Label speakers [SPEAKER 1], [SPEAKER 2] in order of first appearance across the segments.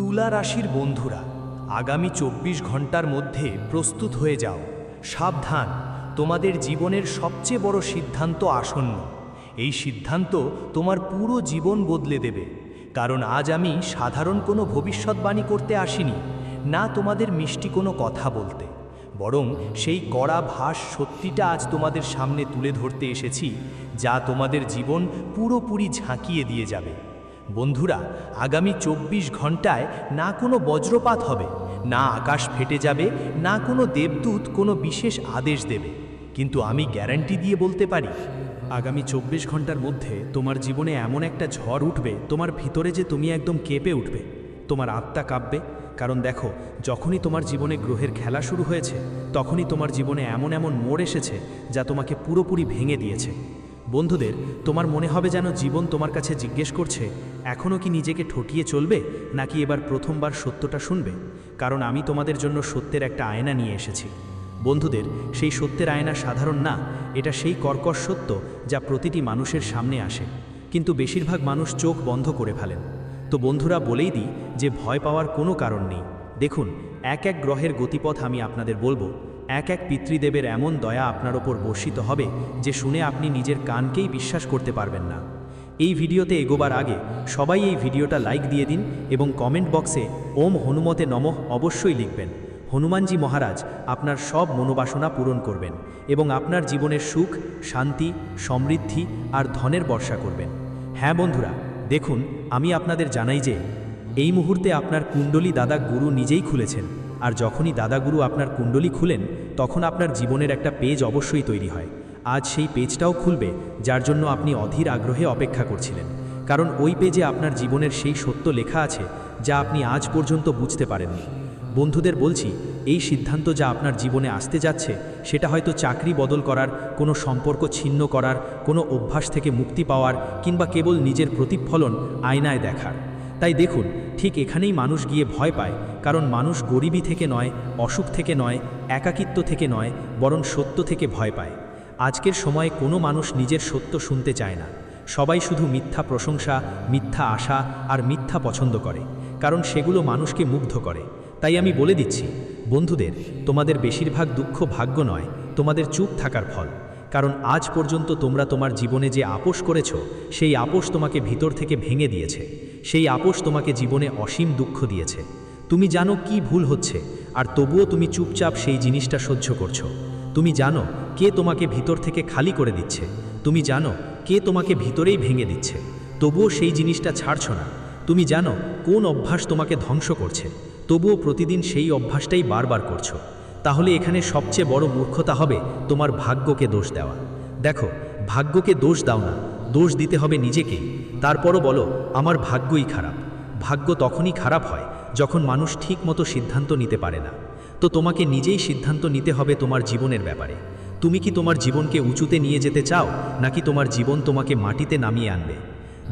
[SPEAKER 1] তুলা রাশির বন্ধুরা, আগামী চব্বিশ ঘণ্টার মধ্যে প্রস্তুত হয়ে যাও। সাবধান, তোমাদের জীবনের সবচেয়ে বড় সিদ্ধান্ত আসন্ন। এই সিদ্ধান্ত তোমার পুরো জীবন বদলে দেবে। কারণ আজ আমি সাধারণ কোনো ভবিষ্যৎবাণী করতে আসিনি, না তোমাদের মিষ্টি কোনো কথা বলতে। বরং সেই কড়া ভাস সত্যিটা আজ তোমাদের সামনে তুলে ধরতে এসেছি, যা তোমাদের জীবন পুরোপুরি ঝাঁকিয়ে দিয়ে যাবে। বন্ধুরা, আগামী চব্বিশ ঘন্টায় না কোনো বজ্রপাত হবে, না আকাশ ফেটে যাবে, না কোনো দেবদূত কোনো বিশেষ আদেশ দেবে। কিন্তু আমি গ্যারান্টি দিয়ে বলতে পারি,
[SPEAKER 2] আগামী চব্বিশ ঘণ্টার মধ্যে তোমার জীবনে এমন একটা ঝড় উঠবে, তোমার ভিতরে যে তুমি একদম কেঁপে উঠবে, তোমার আত্মা কাঁপবে। কারণ দেখো, যখনই তোমার জীবনে গ্রহের খেলা শুরু হয়েছে, তখনই তোমার জীবনে এমন এমন মোড় এসেছে, যা তোমাকে পুরোপুরি ভেঙে দিয়েছে। বন্ধুদের, তোমার মনে হবে যেন জীবন তোমার কাছে জিজ্ঞেস করছে এখনও কি নিজেকে ঠটিয়ে চলবে, নাকি এবার প্রথমবার সত্যটা শুনবে? কারণ আমি তোমাদের জন্য সত্যের একটা আয়না নিয়ে এসেছি। বন্ধুদের, সেই সত্যের আয়না সাধারণ না, এটা সেই কর্কশ সত্য যা প্রতিটি মানুষের সামনে আসে। কিন্তু বেশিরভাগ মানুষ চোখ বন্ধ করে ফেলেন। তো বন্ধুরা, বলেই দিই যে ভয় পাওয়ার কোনো কারণ নেই। দেখুন, এক এক গ্রহের গতিপথ আমি আপনাদের বলব। এক এক পিতৃদেবের এমন দয়া আপনার ওপর বর্ষিত হবে যে শুনে আপনি নিজের কানকেই বিশ্বাস করতে পারবেন না। এই ভিডিওতে এগোবার আগে সবাই এই ভিডিওটা লাইক দিয়ে দিন এবং কমেন্ট বক্সে ওম হনুমতে নমঃ অবশ্যই লিখবেন। হনুমানজি মহারাজ আপনার সব মনোবাসনা পূরণ করবেন এবং আপনার জীবনের সুখ, শান্তি, সমৃদ্ধি আর ধনের বর্ষা করবেন। হ্যাঁ বন্ধুরা, দেখুন, আমি আপনাদের জানাই যে এই মুহূর্তে আপনার কুণ্ডলী দাদা গুরু নিজেই খুলেছেন। আর যখনই দাদাগুরু আপনার কুণ্ডলী খুলেন, তখন আপনার জীবনের একটা পেজ অবশ্যই তৈরি হয়। আজ সেই পেজটাও খুলবে, যার জন্য আপনি অধীর আগ্রহে অপেক্ষা করছিলেন। কারণ ওই পেজে আপনার জীবনের সেই সত্য লেখা আছে, যা আপনি আজ পর্যন্ত বুঝতে পারেননি। বন্ধুদের বলছি, এই সিদ্ধান্ত যা আপনার জীবনে আসতে যাচ্ছে, সেটা হয়তো চাকরি বদল করার, কোনো সম্পর্ক ছিন্ন করার, কোনো অভ্যাস থেকে মুক্তি পাওয়ার, কিংবা কেবল নিজের প্রতিফলন আয়নায় দেখার। তাই দেখুন, ঠিক এখানেই মানুষ গিয়ে ভয় পায়, কারণ মানুষ গরিবী থেকে নয়, অসুখ থেকে নয়, একাকিত্ব থেকে নয়, বরং সত্য থেকে ভয় পায়। আজকের সময়ে কোনো মানুষ নিজের সত্য শুনতে চায় না। সবাই শুধু মিথ্যা প্রশংসা, মিথ্যা আশা আর মিথ্যা পছন্দ করে, কারণ সেগুলো মানুষকে মুগ্ধ করে। তাই আমি বলে দিচ্ছি, বন্ধুদের, তোমাদের বেশিরভাগ দুঃখ ভাগ্য নয়, তোমাদের চুপ থাকার ফল। কারণ আজ পর্যন্ত তোমরা তোমার জীবনে যে আপোষ করেছ, সেই আপোষ তোমাকে ভিতর থেকে ভেঙে দিয়েছে। সেই আপোষ তোমাকে জীবনে অসীম দুঃখ দিয়েছে। তুমি জানো কি ভুল হচ্ছে, আর তবুও তুমি চুপচাপ সেই জিনিসটা সহ্য করছ। তুমি জানো কে তোমাকে ভিতর থেকে খালি করে দিচ্ছে। তুমি জানো কে তোমাকে ভিতরেই ভেঙে দিচ্ছে। তবুও সেই জিনিসটা ছাড়ছো না। তুমি জানো কোন অভ্যাস তোমাকে ধ্বংস করছে। তবুও প্রতিদিন সেই অভ্যাসটাই বারবার করছ। তাহলে এখানে সবচেয়ে বড় মূর্খতা হবে তোমার ভাগ্যকে দোষ দেওয়া। দেখো, ভাগ্যকে দোষ দাও না। দোষ দিতে হবে নিজেকেই তারপরও বলো, আমার ভাগ্যই খারাপ। ভাগ্য তখনই খারাপ হয় যখন মানুষ ঠিক মতো সিদ্ধান্ত নিতে পারে না। তো তোমাকে নিজেই সিদ্ধান্ত নিতে হবে তোমার জীবনের ব্যাপারে। তুমি কি তোমার জীবনকে উঁচুতে নিয়ে যেতে চাও, নাকি তোমার জীবন তোমাকে মাটিতে নামিয়ে আনবে?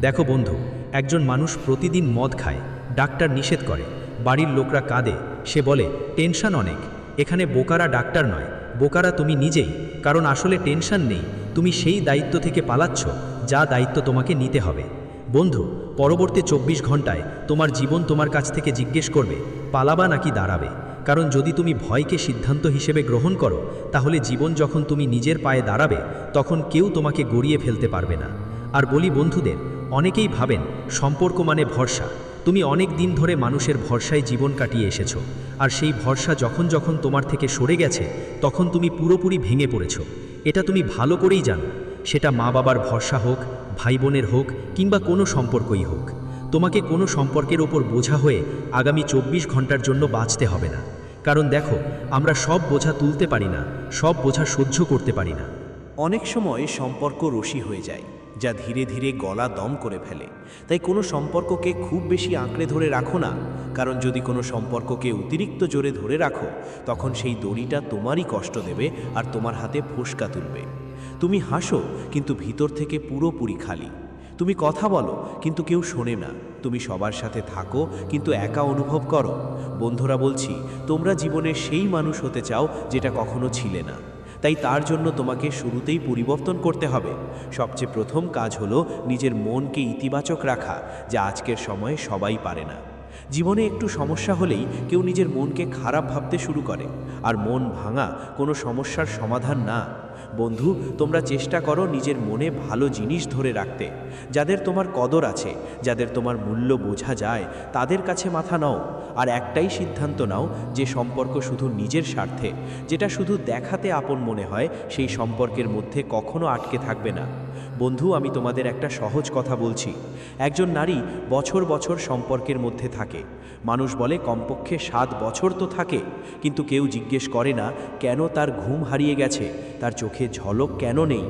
[SPEAKER 2] দেখো বন্ধু, একজন মানুষ প্রতিদিন মদ খায়, ডাক্তার নিষেধ করে, বাড়ির লোকরা কাঁদে, সে বলে, টেনশন অনেক। এখানে বোকারা ডাক্তার নয়। বোকারা তুমি নিজেই, কারণ আসলে টেনশন নেই। তুমি সেই দায়িত্ব থেকে পালাচ্ছ যা দায়িত্ব তোমাকে নিতে হবে। বন্ধু, পরবর্তী চব্বিশ ঘন্টায় তোমার জীবন তোমার কাছ থেকে জিজ্ঞেস করবে, পালাবা নাকি দাঁড়াবে। কারণ যদি তুমি ভয়কে সিদ্ধান্ত হিসেবে গ্রহণ করো, তাহলে জীবন যখন তুমি নিজের পায়ে দাঁড়াবে, তখন কেউ তোমাকে গড়িয়ে ফেলতে পারবে না। আর বলি বন্ধুদের, অনেকেই ভাবেন, সম্পর্ক মানে ভরসা। তুমি অনেক দিন ধরে মানুষের ভরসায় জীবন কাটিয়ে এসেছ। আর সেই ভরসা যখন যখন তোমার থেকে সরে গেছে, তখন তুমি পুরোপুরি ভেঙে পড়েছো। এটা তুমি ভালো করেই জানো। সেটা মা বাবার ভরসা হোক, ভাই বোনের হোক, কিংবা কোনো সম্পর্কই হোক। তোমাকে কোনো সম্পর্কের ওপর বোঝা হয়ে আগামী চব্বিশ ঘণ্টার জন্য বাঁচতে হবে না। কারণ দেখো, আমরা সব বোঝা তুলতে পারি না, সব বোঝা সহ্য করতে পারি না।
[SPEAKER 3] অনেক সময় সম্পর্ক রশি হয়ে যায়, যা ধীরে ধীরে গলা দম করে ফেলে। তাই কোনো সম্পর্ককে খুব বেশি আঁকড়ে ধরে রাখো না। কারণ যদি কোনো সম্পর্ককে অতিরিক্ত জোরে ধরে রাখো, তখন সেই দড়িটা তোমারই কষ্ট দেবে আর তোমার হাতে ফোসকা তুলবে। তুমি হাসো, কিন্তু ভিতর থেকে পুরোপুরি খালি। তুমি কথা বলো, কিন্তু কেউ শোনে না। তুমি সবার সাথে থাকো, কিন্তু একা অনুভব করো। বন্ধুরা বলছি, তোমরা জীবনে সেই মানুষ হতে চাও যেটা কখনো ছিলে না। তাই তার জন্য তোমাকে শুরুতেই পরিবর্তন করতে হবে। সবচেয়ে প্রথম কাজ হলো নিজের মনকে ইতিবাচক রাখা, যা আজকের সময়ে সবাই পারে না। জীবনে একটু সমস্যা হলেই কেউ নিজের মনকে খারাপ ভাবতে শুরু করে। আর মন ভাঙা কোনো সমস্যার সমাধান না। বন্ধু, তোমরা চেষ্টা করো নিজের মনে ভালো জিনিস ধরে রাখতে। যাদের তোমার কদর আছে, যাদের তোমার মূল্য বোঝা যায়, তাদের কাছে মাথা নাও। আর একটাই সিদ্ধান্ত নাও, যে সম্পর্ক শুধু নিজের স্বার্থে, যেটা শুধু দেখাতে আপন মনে হয়, সেই সম্পর্কের মধ্যে কখনো আটকে থাকবে না। বন্ধু, আমি তোমাদের একটা সহজ কথা বলছি। একজন নারী বছর বছর সম্পর্কের মধ্যে থাকে। মানুষ বলে, কমপক্ষে সাত বছর তো থাকে। কিন্তু কেউ জিজ্ঞেস করে না, কেন তার ঘুম হারিয়ে গেছে? তার চোখে ঝলক কেন নেই?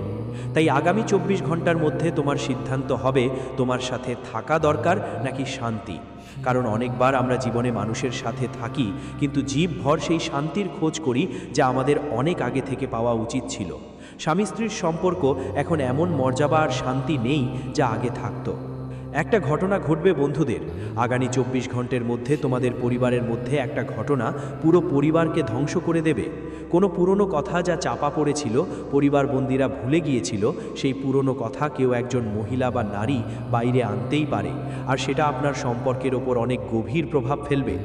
[SPEAKER 3] তাই আগামী চব্বিশ ঘণ্টার মধ্যে তোমার সিদ্ধান্ত হবে, তোমার সাথে থাকা দরকার নাকি শান্তি? কারণ অনেকবার আমরা জীবনে মানুষের সাথে থাকি, কিন্তু জীব ভর সেই শান্তির খোঁজ করি, যা আমাদের অনেক আগে থেকে পাওয়া উচিত ছিল। স্বামী স্ত্রীর সম্পর্ক এখন এমন মর্যাদা আর শান্তি নেই, যা আগে থাকতো। একটা ঘটনা ঘটবে বন্ধুদের। আগামী চব্বিশ ঘণ্টার মধ্যে তোমাদের পরিবারের মধ্যে একটা ঘটনা পুরো পরিবারকে ধ্বংস করে দেবে। কোনো পুরনো কথা যা চাপা পড়েছিল, পরিবার বন্দীরা ভুলে গিয়েছিল, সেই পুরনো কথা কেউ একজন মহিলা বা নারী বাইরে আনতেই পারে। আর সেটা আপনার সম্পর্কের ওপর অনেক গভীর প্রভাব ফেলবে।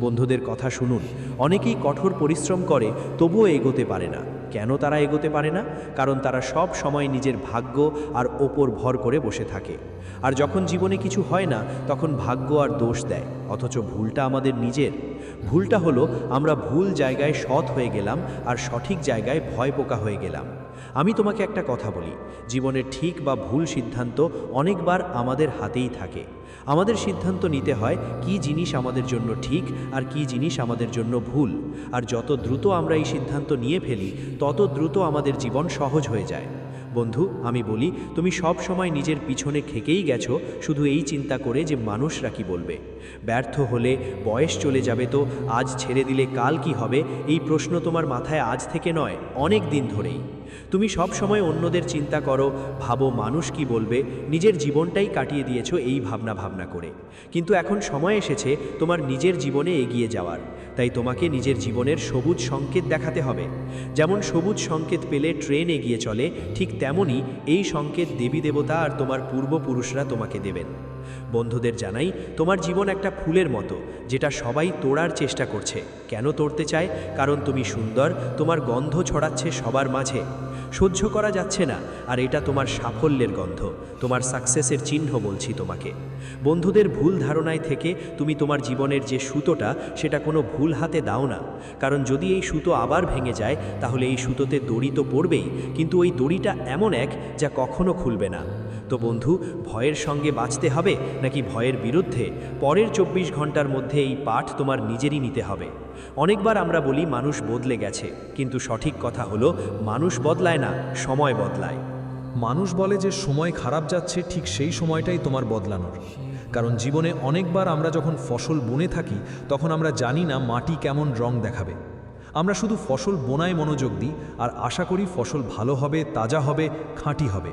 [SPEAKER 3] বন্ধুদের কথা শুনুন। অনেকেই কঠোর পরিশ্রম করে, তবুও এগোতে পারে না। কেন তারা এগোতে পারে না? কারণ তারা সব সময় নিজের ভাগ্য আর ওপর ভর করে বসে থাকে। আর যখন জীবনে কিছু হয় না, তখন ভাগ্য আর দোষ দেয়। অথচ ভুলটা আমাদের নিজের। ভুলটা হলো, আমরা ভুল জায়গায় সৎ হয়ে গেলাম আর সঠিক জায়গায় ভয় পোকা হয়ে গেলাম। আমি তোমাকে একটা কথা বলি। জীবনের ঠিক বা ভুল সিদ্ধান্ত অনেকবার আমাদের হাতেই থাকে। আমাদের সিদ্ধান্ত নিতে হয় কি জিনিস আমাদের জন্য ঠিক আর কি জিনিস আমাদের জন্য ভুল। আর যত দ্রুত আমরা এই সিদ্ধান্ত নিয়ে ফেলি, তত দ্রুত আমাদের জীবন সহজ হয়ে যায়। বন্ধু, আমি বলি, তুমি সব সময় নিজের পিছনে খেকেই গেছো, শুধু এই চিন্তা করে যে মানুষরা কি বলবে। ব্যর্থ হলে বয়স চলে যাবে তো, আজ ছেড়ে দিলে কাল কি হবে, এই প্রশ্ন তোমার মাথায় আজ থেকে নয়, অনেক দিন ধরেই। তুমি সব সময় অন্যদের চিন্তা করো, ভাবো মানুষ কি বলবে, নিজের জীবনটাই কাটিয়ে দিয়েছ এই ভাবনা ভাবনা করে। কিন্তু এখন সময় এসেছে তোমার নিজের জীবনে এগিয়ে যাওয়ার। তাই তোমাকে নিজের জীবনের সবুজ সংকেত দেখাতে হবে। যেমন সবুজ সংকেত পেলে ট্রেন এগিয়ে চলে, ঠিক তেমনই এই সংকেত দেবী দেবতা আর তোমার পূর্বপুরুষরা তোমাকে দেবেন। বন্ধুদের জানাই, তোমার জীবন একটা ফুলের মতো, যেটা সবাই তোড়ার চেষ্টা করছে। কেন তোড়তে চায়? কারণ তুমি সুন্দর, তোমার গন্ধ ছড়াচ্ছে সবার মাঝে। সহ্য করা যাচ্ছে না, আর এটা তোমার সাফল্যের গন্ধ, তোমার সাকসেসের চিহ্ন বলছি তোমাকে। বন্ধুদের ভুল ধারণায় থেকে তুমি তোমার জীবনের যে সুতোটা, সেটা কোনো ভুল হাতে দাও না। কারণ যদি এই সুতো আবার ভেঙে যায়, তাহলে এই সুতোতে দড়ি তো পড়বেই, কিন্তু ওই দড়িটা এমন এক, যা কখনো খুলবে না। তো বন্ধু, ভয়ের সঙ্গে বাঁচতে হবে নাকি ভয়ের বিরুদ্ধে? পরের চব্বিশ ঘণ্টার মধ্যে এই পাঠ তোমার নিজেরই নিতে হবে। অনেকবার আমরা বলি, মানুষ বদলে গেছে, কিন্তু সঠিক কথা হলো, মানুষ বদলায় না, সময় বদলায়।
[SPEAKER 4] মানুষ বলে যে সময় খারাপ যাচ্ছে, ঠিক সেই সময়টাই তোমার বদলানোর। কারণ জীবনে অনেকবার আমরা যখন ফসল বনে থাকি, তখন আমরা জানি না মাটি কেমন রং দেখাবে। আমরা শুধু ফসল বোনায় মনোযোগ দিই, আর আশা করি ফসল ভালো হবে, তাজা হবে, খাঁটি হবে।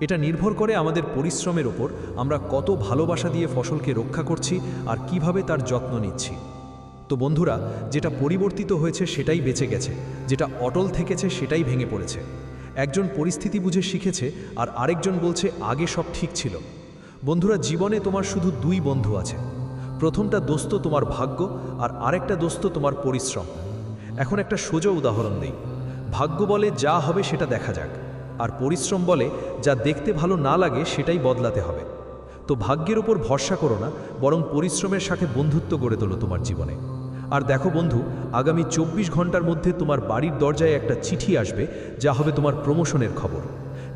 [SPEAKER 4] এটা নির্ভর করে আমাদের পরিশ্রমের ওপর আমরা কত ভালোবাসা দিয়ে ফসলকে রক্ষা করছি আর কীভাবে তার যত্ন নিচ্ছি। তো বন্ধুরা, যেটা পরিবর্তিত হয়েছে সেটাই বেঁচে গেছে, যেটা অটল থেকেছে সেটাই ভেঙে পড়েছে। একজন পরিস্থিতি বুঝে শিখেছে আর আরেকজন বলছে, আগে সব ঠিক ছিল। বন্ধুরা, জীবনে তোমার শুধু দুই বন্ধু আছে। প্রথমটা দোস্ত তোমার ভাগ্য আর আরেকটা দোস্ত তোমার পরিশ্রম। এখন একটা সোজা উদাহরণ দিই। ভাগ্য বলে যা হবে সেটা দেখা যাক। আর পরিশ্রম বলে যা দেখতে ভালো না লাগে সেটাই বদলাতে হবে। তো ভাগ্যের ওপর ভরসা করো না, বরং পরিশ্রমের সাথে বন্ধুত্ব গড়ে তোলো তোমার জীবনে। আর দেখো বন্ধু, আগামী চব্বিশ ঘণ্টার মধ্যে তোমার বাড়ির দরজায় একটা চিঠি আসবে, যা হবে তোমার প্রমোশনের খবর।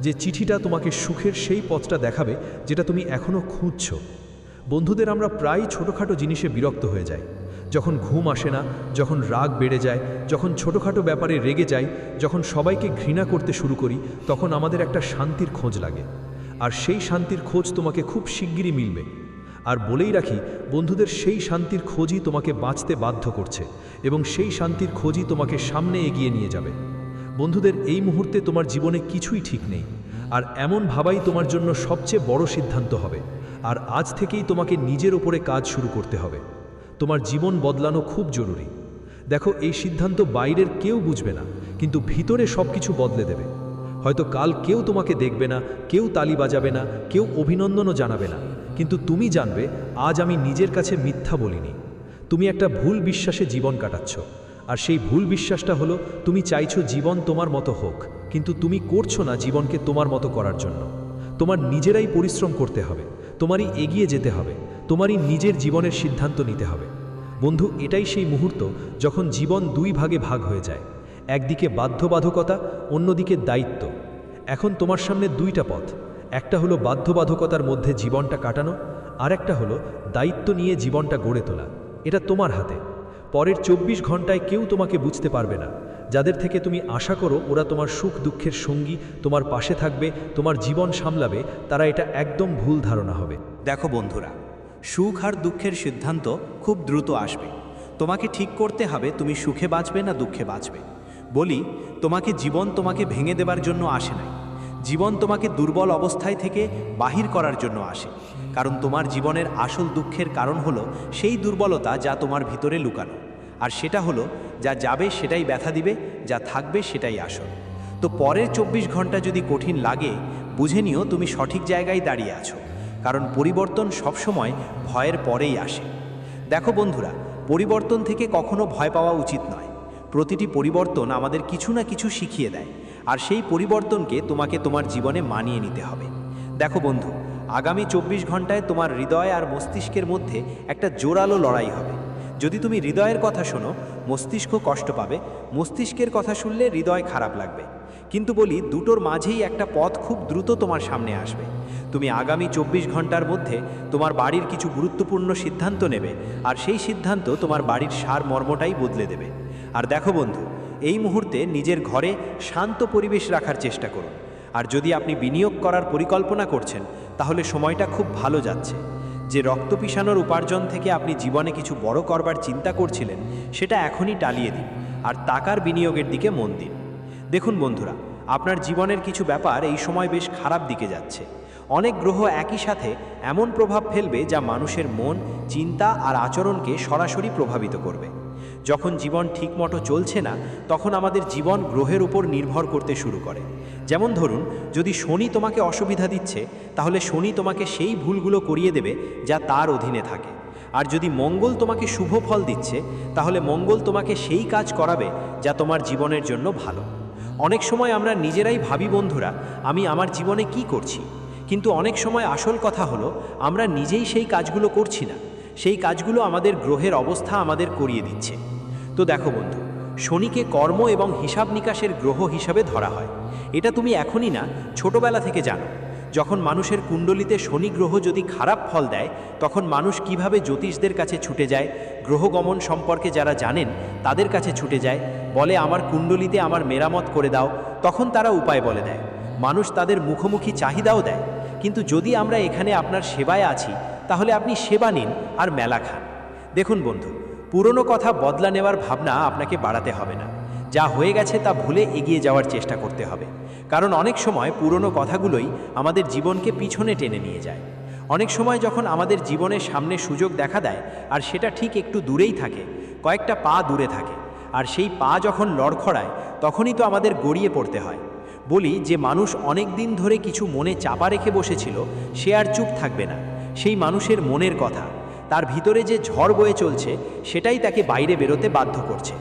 [SPEAKER 4] যে চিঠিটা তোমাকে সুখের সেই পথটা দেখাবে, যেটা তুমি এখনও খুঁজছ। বন্ধুদের আমরা প্রায় ছোটোখাটো জিনিসে বিরক্ত হয়ে যাই। যখন ঘুম আসে না, যখন রাগ বেড়ে যায়, যখন ছোটোখাটো ব্যাপারে রেগে যাই, যখন সবাইকে ঘৃণা করতে শুরু করি, তখন আমাদের একটা শান্তির খোঁজ লাগে। আর সেই শান্তির খোঁজ তোমাকে খুব শিগগিরই মিলবে। আর বলেই রাখি, বন্ধুদের সেই শান্তির খোঁজই তোমাকে বাঁচতে বাধ্য করছে এবং সেই শান্তির খোঁজই তোমাকে সামনে এগিয়ে নিয়ে যাবে। বন্ধুদের এই মুহূর্তে তোমার জীবনে কিছুই ঠিক নেই। আর এমন ভাবাই তোমার জন্য সবচেয়ে বড় সিদ্ধান্ত হবে। আর আজ থেকেই তোমাকে নিজের ওপরে কাজ শুরু করতে হবে। তোমার জীবন বদলানো খুব জরুরি। দেখো, এই সিদ্ধান্ত বাইরের কেউ বুঝবে না, কিন্তু ভিতরে সব কিছু বদলে দেবে। হয়তো কাল কেউ তোমাকে দেখবে না, কেউ তালি বাজাবে না, কেউ অভিনন্দনও জানাবে না। কিন্তু তুমি জানবে, আজ আমি নিজের কাছে মিথ্যা বলিনি। তুমি একটা ভুল বিশ্বাসে জীবন কাটাচ্ছ। আর সেই ভুল বিশ্বাসটা হলো, তুমি চাইছো জীবন তোমার মতো হোক, কিন্তু তুমি করছ না জীবনকে তোমার মতো করার জন্য। তোমার নিজেরাই পরিশ্রম করতে হবে, তোমারই এগিয়ে যেতে হবে। তোমারই নিজের জীবনের সিদ্ধান্ত নিতে হবে। বন্ধু, এটাই সেই মুহূর্ত যখন জীবন দুই ভাগে ভাগ হয়ে যায়। একদিকে বাধ্যবাধকতা, অন্যদিকে দায়িত্ব। এখন তোমার সামনে দুইটা পথ। একটা হলো বাধ্যবাধকতার মধ্যে জীবনটা কাটানো আর একটা হলো দায়িত্ব নিয়ে জীবনটা গড়ে তোলা। এটা তোমার হাতে। পরের চব্বিশ ঘন্টায় কেউ তোমাকে বুঝতে পারবে না। যাদের থেকে তুমি আশা করো ওরা তোমার সুখ দুঃখের সঙ্গী, তোমার পাশে থাকবে, তোমার জীবন সামলাবে, তারা এটা একদম ভুল ধারণা হবে।
[SPEAKER 3] দেখো বন্ধুরা সুখ আর দুঃখের সিদ্ধান্ত খুব দ্রুত আসবে। তোমাকে ঠিক করতে হবে তুমি সুখে বাঁচবে না দুঃখে বাঁচবে। বলি, তোমাকে জীবন তোমাকে ভেঙে দেবার জন্য আসে নাই। জীবন তোমাকে দুর্বল অবস্থায় থেকে বাহির করার জন্য আসে। কারণ তোমার জীবনের আসল দুঃখের কারণ হলো সেই দুর্বলতা যা তোমার ভিতরে লুকানো। আর সেটা হলো, যা যাবে সেটাই ব্যথা দিবে, যা থাকবে সেটাই আসল। তো পরের চব্বিশ ঘণ্টা যদি কঠিন লাগে, বুঝে নিও তুমি সঠিক জায়গায় দাঁড়িয়ে আছো। কারণ পরিবর্তন সবসময় ভয়ের পরেই আসে। দেখো বন্ধুরা, পরিবর্তন থেকে কখনো ভয় পাওয়া উচিত নয়। প্রতিটি পরিবর্তন আমাদের কিছু না কিছু শিখিয়ে দেয়, আর সেই পরিবর্তনকে তোমাকে তোমার জীবনে মানিয়ে নিতে হবে। দেখো বন্ধু, আগামী চব্বিশ ঘন্টায় তোমার হৃদয় আর মস্তিষ্কের মধ্যে একটা জোরালো লড়াই হবে। যদি তুমি হৃদয়ের কথা শোনো, মস্তিষ্ক কষ্ট পাবে। মস্তিষ্কের কথা শুনলে হৃদয় খারাপ লাগবে। কিন্তু বলি, দুটোর মাঝেই একটা পথ খুব দ্রুত তোমার সামনে আসবে। তুমি আগামী চব্বিশ ঘণ্টার মধ্যে তোমার বাড়ির কিছু গুরুত্বপূর্ণ সিদ্ধান্ত নেবে, আর সেই সিদ্ধান্ত তোমার বাড়ির সার মর্মটাই বদলে দেবে। আর দেখো বন্ধু, এই মুহূর্তে নিজের ঘরে শান্ত পরিবেশ রাখার চেষ্টা করুন আর যদি আপনি বিনিয়োগ করার পরিকল্পনা করছেন, তাহলে সময়টা খুব ভালো যাচ্ছে। যে রক্ত পিসানোর উপার্জন থেকে আপনি জীবনে কিছু বড় করবার চিন্তা করছিলেন, সেটা এখনই টালিয়ে দিন, আর টাকার বিনিয়োগের দিকে মন দিন। দেখুন বন্ধুরা, আপনার জীবনের কিছু ব্যাপার এই সময় বেশ খারাপ দিকে যাচ্ছে। অনেক গ্রহ একই সাথে এমন প্রভাব ফেলবে যা মানুষের মন, চিন্তা আর আচরণকে সরাসরি প্রভাবিত করবে। যখন জীবন ঠিকমতো চলছে না, তখন আমাদের জীবন গ্রহের উপর নির্ভর করতে শুরু করে। যেমন ধরুন, যদি শনি তোমাকে অসুবিধা দিচ্ছে, তাহলে শনি তোমাকে সেই ভুলগুলো করিয়ে দেবে যা তার অধীনে থাকে। আর যদি মঙ্গল তোমাকে শুভ ফল দিচ্ছে, তাহলে মঙ্গল তোমাকে সেই কাজ করাবে যা তোমার জীবনের জন্য ভালো। অনেক সময় আমরা নিজেরাই ভাবি, বন্ধুরা, আমি আমার জীবনে কি করছি? কিন্তু অনেক সময় আসল কথা হলো, আমরা নিজেই সেই কাজগুলো করছি না। সেই কাজগুলো আমাদের গ্রহের অবস্থা আমাদের করিয়ে দিচ্ছে। তো দেখো বন্ধু, শনিকে কর্ম এবং হিসাব নিকাশের গ্রহ হিসাবে ধরা হয়। এটা তুমি এখনই না, ছোটবেলা থেকে জানো। যখন মানুষের কুণ্ডলিতে শনি গ্রহ যদি খারাপ ফল দেয়, তখন মানুষ কীভাবে জ্যোতিষদের কাছে ছুটে যায়, গ্রহগমন সম্পর্কে যারা জানেন, তাদের কাছে ছুটে যায়, বলে আমার কুণ্ডলিতে আমার মেরামত করে দাও, তখন তারা উপায় বলে দেয়। মানুষ তাদের মুখোমুখি চাহিদাও দেয়। কিন্তু যদি আমরা এখানে আপনার সেবায় আছি, তাহলে আপনি সেবা নিন আর মেলা খান। দেখুন বন্ধু, পুরনো কথা বদলা নেওয়ার ভাবনা আপনাকে বাড়াতে হবে না। যা হয়ে গেছে তা ভুলে এগিয়ে যাওয়ার চেষ্টা করতে হবে। কারণ অনেক সময় পুরনো কথাগুলোই আমাদের জীবনকে পিছনে টেনে নিয়ে যায়। অনেক সময় যখন আমাদের জীবনের সামনে সুযোগ দেখা দেয়, আর সেটা ঠিক একটু দূরেই থাকে, কয়েকটা পা দূরে থাকে, আর সেই পা যখন লড়খড়ায়, তখনই তো আমাদের গড়িয়ে পড়তে হয়। বলি যে মানুষ অনেক দিন ধরে কিছু মনে চাপা রেখে বসেছিল, সে আর চুপ থাকবে না। সেই মানুষের মনের কথা, তার ভিতরে যে ঝড় বয়ে চলছে, সেটাই তাকে বাইরে বেরোতে বাধ্য করছে।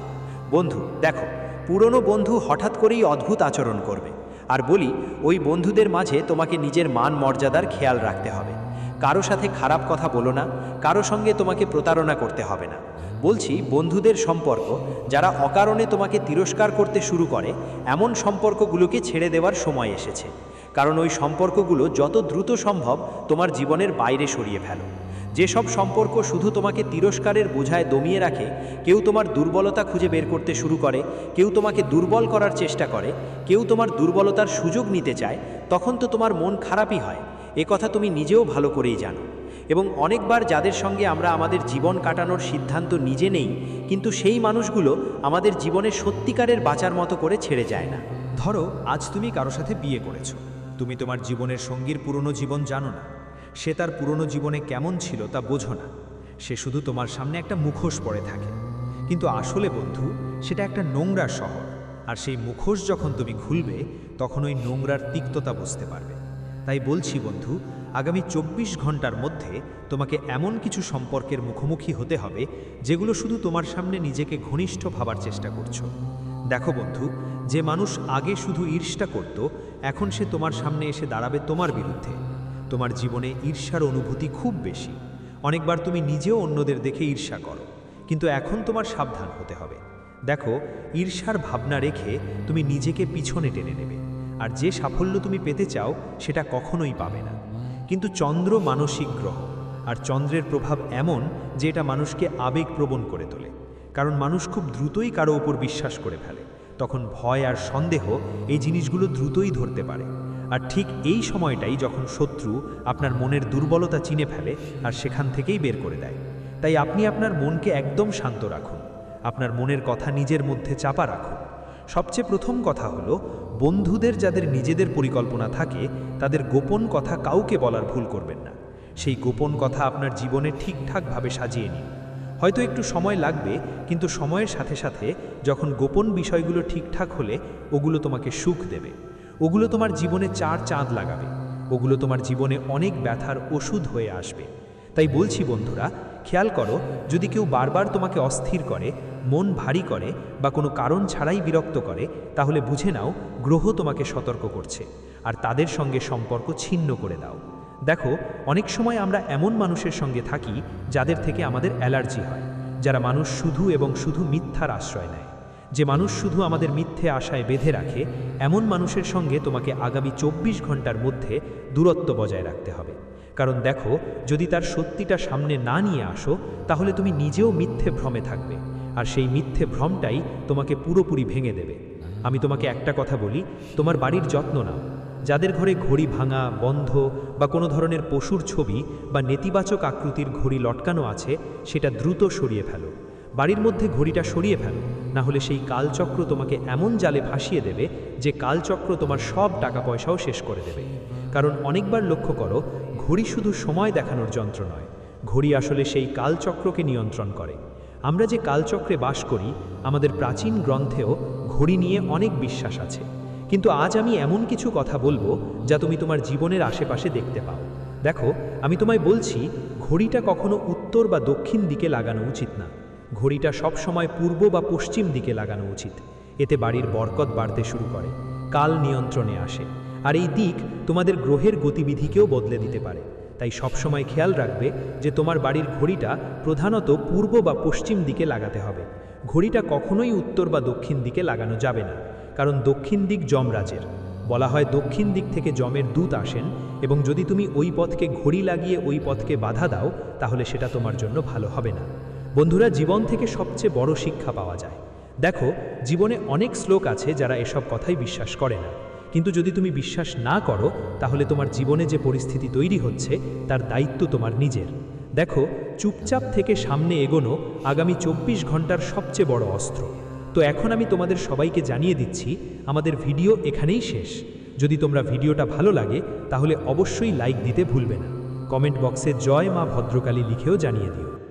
[SPEAKER 3] বন্ধু, দেখো, পুরনো বন্ধু হঠাৎ করেই অদ্ভুত আচরণ করবে। আর বলি, ওই বন্ধুদের মাঝে তোমাকে নিজের মান মর্যাদার খেয়াল রাখতে হবে। কারও সাথে খারাপ কথা বলো না, কারও সঙ্গে তোমাকে প্রতারণা করতে হবে না। বলছি, বন্ধুদের সম্পর্ক, যারা অকারণে তোমাকে তিরস্কার করতে শুরু করে, এমন সম্পর্কগুলোকে ছেড়ে দেওয়ার সময় এসেছে। কারণ ওই সম্পর্কগুলো যত দ্রুত সম্ভব তোমার জীবনের বাইরে সরিয়ে ফেলো। যেসব সম্পর্ক শুধু তোমাকে তিরস্কারের বোঝায় দমিয়ে রাখে, কেউ তোমার দুর্বলতা খুঁজে বের করতে শুরু করে, কেউ তোমাকে দুর্বল করার চেষ্টা করে, কেউ তোমার দুর্বলতার সুযোগ নিতে চায়, তখন তো তোমার মন খারাপই হয়। এ কথা তুমি নিজেও ভালো করেই জানো। এবং অনেকবার যাদের সঙ্গে আমরা আমাদের জীবন কাটানোর সিদ্ধান্ত নিজে নেই, কিন্তু সেই মানুষগুলো আমাদের জীবনে সত্যিকারের বাঁচার মতো করে ছেড়ে যায় না।
[SPEAKER 1] ধরো, আজ তুমি কারও সাথে বিয়ে করেছ। তুমি তোমার জীবনের সঙ্গীর পুরনো জীবন জানো না। সে তার পুরনো জীবনে কেমন ছিল তা বোঝো না। সে শুধু তোমার সামনে একটা মুখোশ পড়ে থাকে। কিন্তু আসলে বন্ধু, সেটা একটা নোংরা শহর। আর সেই মুখোশ যখন তুমি খুলবে, তখন ওই নোংরার তিক্ততা বুঝতে পারবে।
[SPEAKER 2] তাই বলছি বন্ধু, আগামী চব্বিশ ঘণ্টার মধ্যে তোমাকে এমন কিছু সম্পর্কের মুখোমুখি হতে হবে যেগুলো শুধু তোমার সামনে নিজেকে ঘনিষ্ঠ ভাবার চেষ্টা করছ। দেখো বন্ধু, যে মানুষ আগে শুধু ঈর্ষটা করত, এখন সে তোমার সামনে এসে দাঁড়াবে তোমার বিরুদ্ধে। তোমার জীবনে ঈর্ষার অনুভূতি খুব বেশি। অনেকবার তুমি নিজেও অন্যদের দেখে ঈর্ষা করো, কিন্তু এখন তোমার সাবধান হতে হবে। দেখো, ঈর্ষার ভাবনা রেখে তুমি নিজেকে পিছনে টেনে নেবে। আর যে সাফল্য তুমি পেতে চাও, সেটা কখনোই পাবে না। কিন্তু চন্দ্র মানসিক গ্রহ, আর চন্দ্রের প্রভাব এমন যে এটা মানুষকে আবেগপ্রবণ করে তোলে। কারণ মানুষ খুব দ্রুতই কারও ওপর বিশ্বাস করে ফেলে। তখন ভয় আর সন্দেহ এই জিনিসগুলো দ্রুতই ধরতে পারে। আর ঠিক এই সময়টাই যখন শত্রু আপনার মনের দুর্বলতা চিনে ফেলে আর সেখান থেকেই বের করে দেয়। তাই আপনি আপনার মনকে একদম শান্ত রাখুন। আপনার মনের কথা নিজের মধ্যে চাপা রাখুন। সবচেয়ে প্রথম কথা হলো বন্ধুদের যাদের নিজেদের পরিকল্পনা থাকে, তাদের গোপন কথা কাউকে বলার ভুল করবেন না। সেই গোপন কথা আপনার জীবনে ঠিকঠাকভাবে সাজিয়ে নিন। হয়তো একটু সময় লাগবে, কিন্তু সময়ের সাথে সাথে যখন গোপন বিষয়গুলো ঠিকঠাক হলে, ওগুলো তোমাকে সুখ দেবে। ওগুলো তোমার জীবনে চার চাঁদ লাগাবে। ওগুলো তোমার জীবনে অনেক ব্যথার ওষুধ হয়ে আসবে। তাই বলছি বন্ধুরা, খেয়াল করো, যদি কেউ বারবার তোমাকে অস্থির করে মন ভারী করে বা কোনো কারণ ছাড়াই বিরক্ত করে, তাহলে বুঝে নাও গ্রহ তোমাকে সতর্ক করছে, আর তাদের সঙ্গে সম্পর্ক ছিন্ন করে দাও। দেখো, অনেক সময় আমরা এমন মানুষের সঙ্গে থাকি যাদের থেকে আমাদের অ্যালার্জি হয়, যারা মানুষ শুধু এবং শুধু মিথ্যার আশ্রয় নেয়। যে মানুষ শুধু আমাদের মিথ্যে আশায় বেঁধে রাখে, এমন মানুষের সঙ্গে তোমাকে আগামী চব্বিশ ঘণ্টার মধ্যে দূরত্ব বজায় রাখতে হবে। কারণ দেখো, যদি তার সত্যিটা সামনে না নিয়ে আসো, তাহলে তুমি নিজেও মিথ্যে ভ্রমে থাকবে। আর সেই মিথ্যে ভ্রমটাই তোমাকে পুরোপুরি ভেঙে দেবে। আমি তোমাকে একটা কথা বলি, তোমার বাড়ির যত্ন নাও। যাদের ঘরে ঘড়ি ভাঙা, বন্ধ বা কোনো ধরনের পশুর ছবি বা নেতিবাচক আকৃতির ঘড়ি লটকানো আছে, সেটা দ্রুত সরিয়ে ফেলো। বাড়ির মধ্যে ঘড়িটা সরিয়ে ফেলো, না হলে সেই কালচক্র তোমাকে এমন জালে ভাসিয়ে দেবে যে কালচক্র তোমার সব টাকা পয়সাও শেষ করে দেবে। কারণ অনেকবার লক্ষ্য করো, ঘড়ি শুধু সময় দেখানোর যন্ত্র নয়, ঘড়ি আসলে সেই কালচক্রকে নিয়ন্ত্রণ করে। আমরা যে কালচক্রে বাস করি, আমাদের প্রাচীন গ্রন্থেও ঘড়ি নিয়ে অনেক বিশ্বাস আছে। কিন্তু আজ আমি এমন কিছু কথা বলব, যা তুমি তোমার জীবনের আশেপাশে দেখতে পাও। দেখো, আমি তোমায় বলছি, ঘড়িটা কখনো উত্তর বা দক্ষিণ দিকে লাগানো উচিত না। ঘড়িটা সব সময় পূর্ব বা পশ্চিম দিকে লাগানো উচিত। এতে বাড়ির বরকত বাড়তে শুরু করে, কাল নিয়ন্ত্রণে আসে। আর এই দিক তোমাদের গ্রহের গতিবিধিকেও বদলে দিতে পারে। তাই সবসময় খেয়াল রাখবে যে তোমার বাড়ির ঘড়িটা প্রধানত পূর্ব বা পশ্চিম দিকে লাগাতে হবে। ঘড়িটা কখনোই উত্তর বা দক্ষিণ দিকে লাগানো যাবে না, কারণ দক্ষিণ দিক যমরাজের। বলা হয় দক্ষিণ দিক থেকে যমের দূত আসেন এবং যদি তুমি ওই পথকে ঘড়ি লাগিয়ে ওই পথকে বাধা দাও, তাহলে সেটা তোমার জন্য ভালো হবে না। বন্ধুরা, জীবন থেকে সবচেয়ে বড় শিক্ষা পাওয়া যায়। দেখো, জীবনে অনেক শ্লোক আছে যারা এসব কথাই বিশ্বাস করে না। কিন্তু যদি তুমি বিশ্বাস না করো, তাহলে তোমার জীবনে যে পরিস্থিতি তৈরি হচ্ছে, তার দায়িত্ব তোমার নিজের। দেখো, চুপচাপ থেকে সামনে এগোনো আগামী চব্বিশ ঘণ্টার সবচেয়ে বড় অস্ত্র। তো এখন আমি তোমাদের সবাইকে জানিয়ে দিচ্ছি, আমাদের ভিডিও এখানেই শেষ। যদি তোমরা ভিডিওটা ভালো লাগে, তাহলে অবশ্যই লাইক দিতে ভুলবে না। কমেন্ট বক্সে জয় মা ভদ্রকালী লিখেও জানিয়ে দিও।